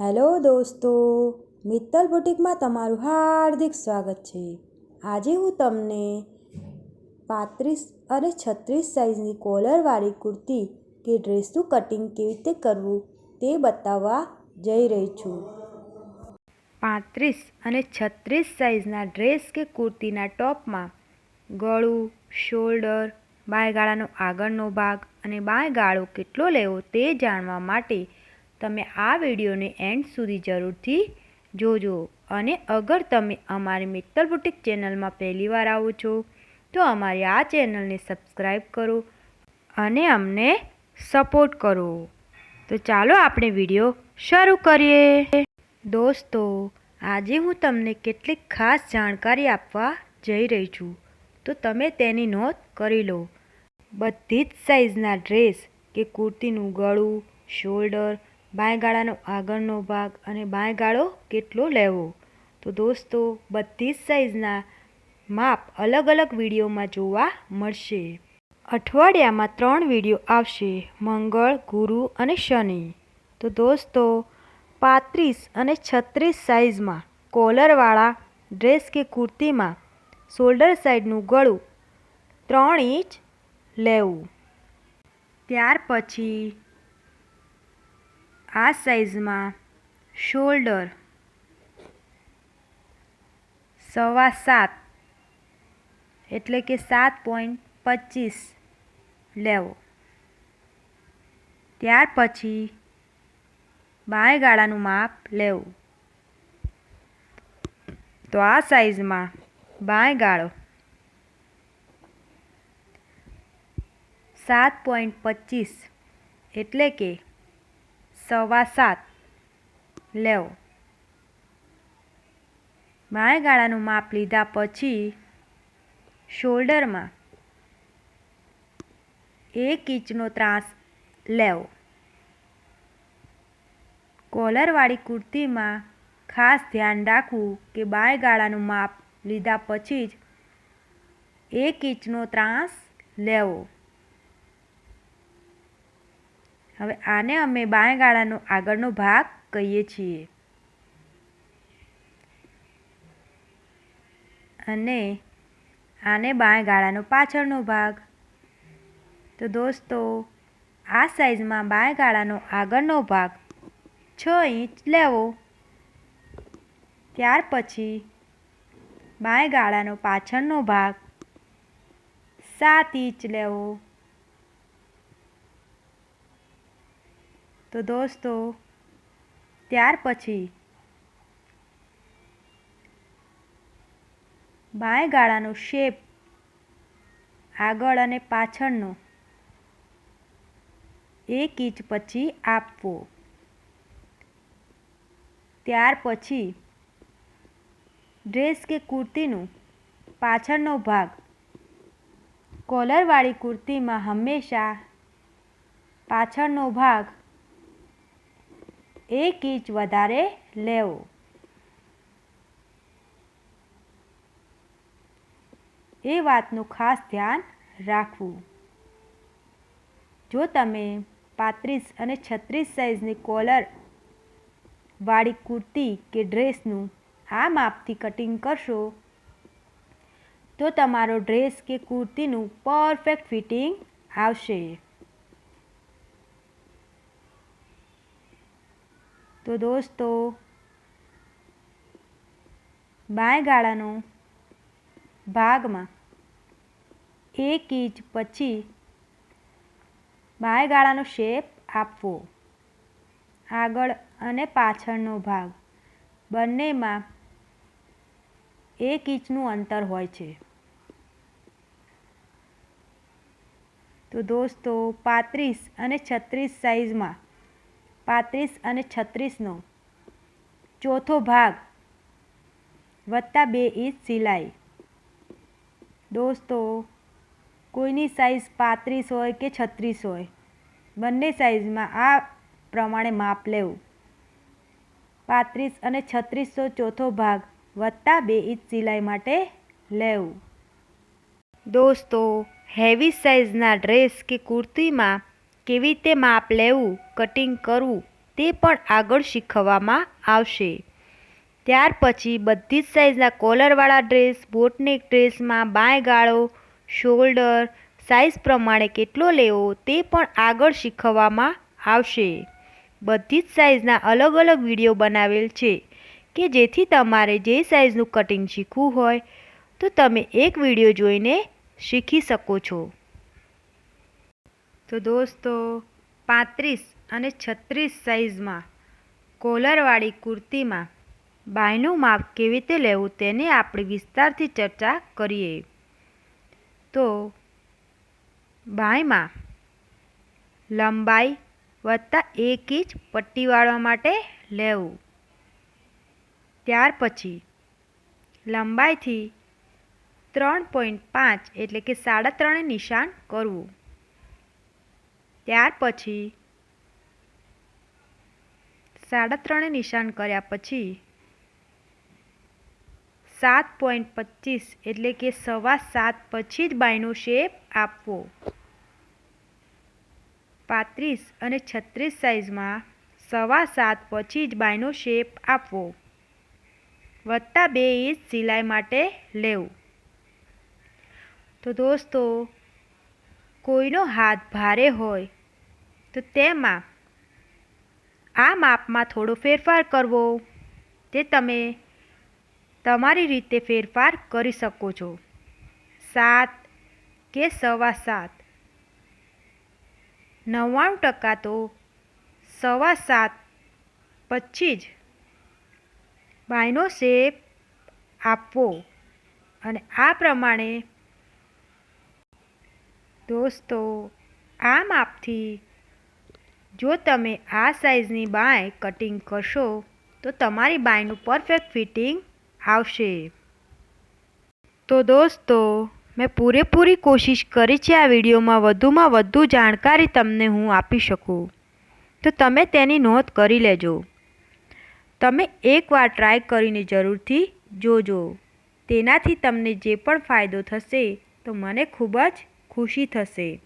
Hello દોસ્તો, મિત્તલ બુટિકમાં તમારું હાર્દિક સ્વાગત છે. આજે હું તમને પાંત્રીસ અને છત્રીસ સાઇઝની કોલરવાળી કુર્તી કે ડ્રેસનું કટિંગ કેવી રીતે કરવું તે બતાવવા જઈ રહી છું. પાંત્રીસ અને છત્રીસ સાઇઝના ડ્રેસ કે કુર્તીના ટોપમાં ગળું, શોલ્ડર, બાયગાળાનો આગળનો ભાગ અને બાયગાળો કેટલો લેવો તે જાણવા માટે તમે આ વિડીયોને એન્ડ સુધી જરૂરથી જોજો અને અગર તમે અમારી મિત્તલ બુટિક ચેનલમાં પહેલીવાર આવો છો, તો અમારી આ ચેનલને સબસ્ક્રાઈબ કરો અને અમને સપોર્ટ કરો. તો ચાલો આપણે વીડિયો શરૂ કરીએ. દોસ્તો, આજે હું તમને કેટલીક ખાસ જાણકારી આપવા જઈ રહી છું. તો તમે તેની નોંધ કરી લો. બધી જ સાઇઝના ડ્રેસ કે કુર્તીનું ગળું, શોલ્ડર બાયગાળાનો આગળનો ભાગ અને બાંયગાળો કેટલો લેવો? તો દોસ્તો, બધી જ સાઇઝના માપ અલગ અલગ વિડીયોમાં જોવા મળશે. અઠવાડિયામાં ત્રણ વીડિયો આવશે, મંગળ, ગુરુ અને શનિ. તો દોસ્તો, પાંત્રીસ અને છત્રીસ સાઇઝમાં કોલરવાળા ડ્રેસ કે કુર્તીમાં શોલ્ડર સાઈડનું ગળું ત્રણ ઇંચ લેવું. ત્યાર પછી આ સાઈઝમાં શોલ્ડર સવા સાત, એટલે કે સાત પોઈન્ટ પચીસ લેવો. ત્યાર પછી બાયગાળાનું માપ લેવું. તો આ સાઈઝમાં બાયગાળો સાત પોઈન્ટ પચીસ, એટલે કે સવા સાત લેવો. બાયગાળાનું માપ લીધા પછી શોલ્ડરમાં એક ઇંચનો ત્રાસ લેવો. કોલરવાળી કુર્તીમાં ખાસ ધ્યાન રાખવું કે બાયગાળાનું માપ લીધા પછી જ એક ઇંચનો ત્રાસ લેવો. હવે આને અમે બાંયગાળાનો આગળનો ભાગ કહીએ છીએ. અને આને બાંયગાળાનો પાછળનો ભાગ. તો દોસ્તો, આ સાઈઝમાં બાંયગાળાનો આગળનો ભાગ છ ઇંચ લેવો. ત્યાર પછી બાંયગાળાનો પાછળનો ભાગ સાત ઇંચ લેવો. તો દોસ્તો, ત્યાર પછી બાયગાળાનો શેપ આગળ અને પાછળનો એક ઇંચ પછી આપવો. ત્યાર પછી ડ્રેસ કે કુર્તીનું પાછળનો ભાગ. કોલરવાળી કુર્તીમાં હંમેશા પાછળનો ભાગ એક ઇંચ વધારે લેવો. એ વાતનું ખાસ ધ્યાન રાખવું. જો તમે પાંત્રીસ અને છત્રીસ સાઇઝની કોલર વાળી કુર્તી કે ડ્રેસનું આ માપથી કટિંગ કરશો, તો તમારો ડ્રેસ કે કુર્તીનું પરફેક્ટ ફિટિંગ આવશે. તો દોસ્તો બાયગાળાનો ભાગમાં એક ઇંચ પછી બાયગાળાનો શેપ આપવો. આગળ અને પાછળનો ભાગ બંનેમાં એક ઇંચનું અંતર હોય છે. તો દોસ્તો, પાંત્રીસ અને છત્રીસ સાઇઝમાં પાંત્રીસ અને છત્રીસનો. ચોથો ભાગ વત્તા બે ઇંચ સિલાઈ. દોસ્તો, કોઈની સાઈઝ પાંત્રીસ હોય કે છત્રીસ હોય, બંને સાઇઝમાં આ પ્રમાણે માપ લેવું. પાંત્રીસ અને છત્રીસો ચોથો ભાગ વત્તા બે ઇંચ સિલાઈ માટે લેવું. દોસ્તો હેવી સાઇઝના ડ્રેસ કે કુર્તીમાં કેવી રીતે માપ લેવું, કટિંગ કરવું તે પણ આગળ શીખવવામાં આવશે. ત્યાર પછી બધી જ સાઇઝના કોલરવાળા ડ્રેસ, બોટનેક ડ્રેસમાં બાય ગાળો, શોલ્ડર સાઇઝ પ્રમાણે કેટલો લેવો તે પણ આગળ શીખવવામાં આવશે. બધી જ સાઇઝના અલગ અલગ વીડિયો બનાવેલ છે કે જેથી તમારે જે સાઇઝનું કટિંગ શીખવું હોય તો તમે એક વીડિયો જોઈને શીખી શકો છો. તો દોસ્તો, પાંત્રીસ અને છત્રીસ સાઇઝમાં કોલરવાળી કુર્તીમાં બાયનું માપ કેવી રીતે લેવું તેની આપણે વિસ્તારથી ચર્ચા કરીએ. તો બાયમાં લંબાઈ વત્તા એક ઇંચ પટ્ટી વાળવા માટે લેવું. ત્યાર પછી લંબાઈથી ત્રણ પોઈન્ટ પાંચ એટલે કે સાડા ત્રણે નિશાન કરવું. ત્યાર પછી સાડા ત્રણે નિશાન કર્યા પછી સાત પોઈન્ટ પચીસ એટલે કે સવા સાત પછી જ બાયનો શેપ આપવો. પાંત્રીસ અને છત્રીસ સાઇઝમાં સવા સાત પછી જ બાયનો શેપ આપવો. વત્તા બે ઇંચ સિલાઈ માટે લેવું. તો દોસ્તો, કોઈનો હાથ ભારે હોય તો તેમાં આ માપમાં થોડો ફેરફાર કરવો તે તમે તમારી રીતે ફેરફાર કરી શકો છો. સાત કે સવા સાત. નવ્વાણું ટકા તો સવા સાત પછી જ બાયનો શેપ આપવો. અને આ પ્રમાણે દોસ્તો, આ માપથી જો તમે આ સાઇઝની બાય કટિંગ કરશો, તો તમારી બાયનું પરફેક્ટ ફિટિંગ આવશે. તો દોસ્તો, મેં પૂરેપૂરી કોશિશ કરી છે આ વિડીયોમાં વધુમાં વધુ જાણકારી તમને હું આપી શકું. તો તમે તેની નોંધ કરી લેજો. તમે એકવાર ટ્રાય કરીને જરૂરથી જોજો. તેનાથી તમને જે પણ ફાયદો થશે, તો મને ખૂબ જ ખુશી થશે.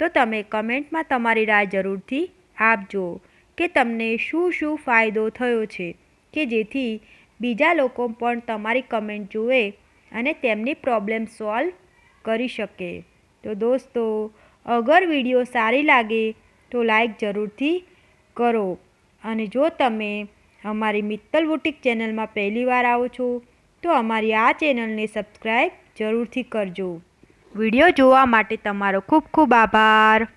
તો તમે કમેન્ટમાં તમારી રાય જરૂરથી આપજો કે તમને શું શું ફાયદો થયો છે, કે જેથી બીજા લોકો પણ તમારી કમેન્ટ જુએ અને તેમની પ્રોબ્લેમ સોલ્વ કરી શકે. તો દોસ્તો, અગર વીડિયો સારી લાગે તો લાઈક જરૂરથી કરો. અને જો તમે અમારી મિત્તલ બુટિક ચેનલમાં પહેલીવાર આવો છો, તો અમારી આ ચેનલને સબસ્ક્રાઈબ જરૂરથી કરજો. વીડિયો જોવા માટે તમારો ખૂબ ખૂબ આભાર.